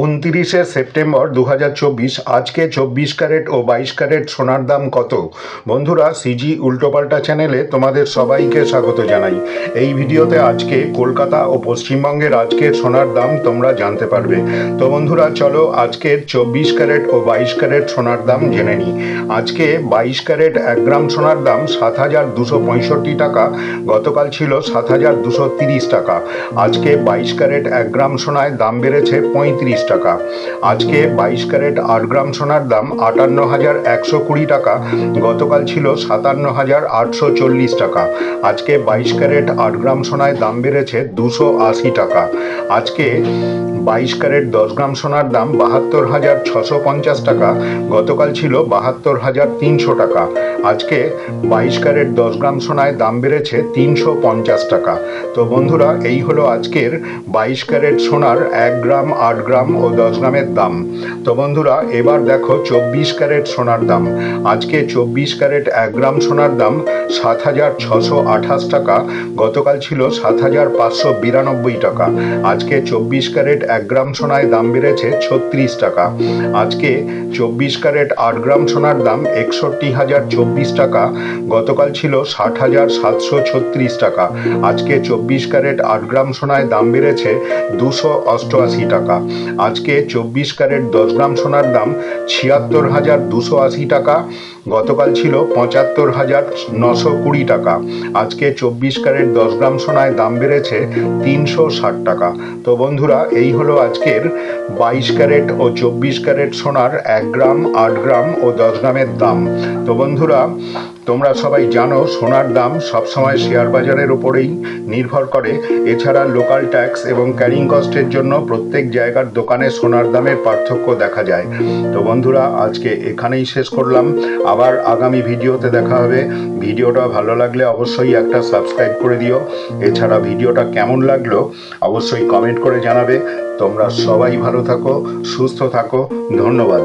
উনতিরিশে September দু হাজার চব্বিশ, আজকে চব্বিশ ক্যারেট ও বাইশ ক্যারেট সোনার দাম কত? বন্ধুরা, সিজি উল্টোপাল্টা চ্যানেলে তোমাদের সবাইকে স্বাগত জানাই। এই ভিডিওতে আজকে কলকাতা ও পশ্চিমবঙ্গের আজকের সোনার দাম তোমরা জানতে পারবে। তো বন্ধুরা, চলো আজকের চব্বিশ ক্যারেট ও বাইশ ক্যারেট সোনার দাম জেনে নিই। আজকে বাইশ ক্যারেট এক গ্রাম সোনার দাম সাত হাজার দুশো পঁয়ষট্টি টাকা, গতকাল ছিল সাত হাজার দুশো তিরিশ টাকা। আজকে বাইশ ক্যারেট এক গ্রাম সোনায় দাম বেড়েছে পঁয়ত্রিশ টাকা। আজকে বাইশ ক্যারেট আট গ্রাম সোনার দাম আটান্ন হাজার একশো কুড়ি টাকা। গতকাল ছিল সাতান্ন হাজার আটশো চল্লিশ টাকা। আজকে বাইশ ক্যারেট আট গ্রাম সোনায় দাম বেড়েছে দুশো আশি টাকা। আজকে বাইশ ক্যারেট দশ গ্রাম সোনার দাম বাহাত্তর হাজার ছশো পঞ্চাশ টাকা। গতকাল ছিল বাহাত্তর হাজার তিনশো টাকা। আজকে বাইশ ক্যারেট দশ গ্রাম সোনায় দাম বেড়েছে তিনশো পঞ্চাশ টাকা। তো বন্ধুরা, এই হলো আজকের বাইশ ক্যারেট সোনার এক গ্রাম, আট গ্রাম ও দশ গ্রামের দাম। তো বন্ধুরা, এবার দেখো চব্বিশ ক্যারেট সোনার দাম। আজকে চব্বিশ ক্যারেট এক গ্রাম সোনার দাম সাত হাজার ছশো আঠাশ টাকা। গতকাল ছিল সাত হাজার পাঁচশো বিরানব্বই টাকা। আজকে চব্বিশ ক্যারেট এক গ্রাম সোনায় দাম বেড়েছে ছত্রিশ টাকা। আজকে চব্বিশ ক্যারেট আট গ্রাম সোনার দাম একষট্টি হাজার চব্বিশ টাকা। গতকাল ছিল ষাট হাজার সাতশো ছত্রিশ টাকা। আজকে চব্বিশ ক্যারেট আট গ্রাম সোনায় দাম বেড়েছে দুশো অষ্টআশি টাকা। আজকে চব্বিশ ক্যারেট দশ গ্রাম সোনার দাম ছিয়াত্তর হাজার দুশো আশি টাকা। গতকাল ছিল পঁচাত্তর হাজার নশো কুড়ি টাকা। আজকে চব্বিশ ক্যারেট দশ গ্রাম সোনায় দাম বেড়েছে তিনশো ষাট টাকা। তো বন্ধুরা, এই হলো আজকের বাইশ ক্যারেট ও চব্বিশ ক্যারেট সোনার এক গ্রাম, আট গ্রাম ও দশ গ্রামের দাম। তো বন্ধুরা তোমরা সবাই জানো সোনার দাম সবসময় শেয়ার বাজারের ওপরেই নির্ভর করে। এছাড়া লোকাল ট্যাক্স এবং ক্যারিং কস্টের জন্য প্রত্যেক জায়গার দোকানে সোনার দামের পার্থক্য দেখা যায়। তো বন্ধুরা, আজকে এখানেই শেষ করলাম। আবার আগামী ভিডিওতে দেখা হবে। ভিডিওটা ভালো লাগলে অবশ্যই একটা সাবস্ক্রাইব করে দিও। এছাড়া ভিডিওটা কেমন লাগল অবশ্যই কমেন্ট করে জানাবে। তোমরা সবাই ভালো থাকো, সুস্থ থাকো। ধন্যবাদ।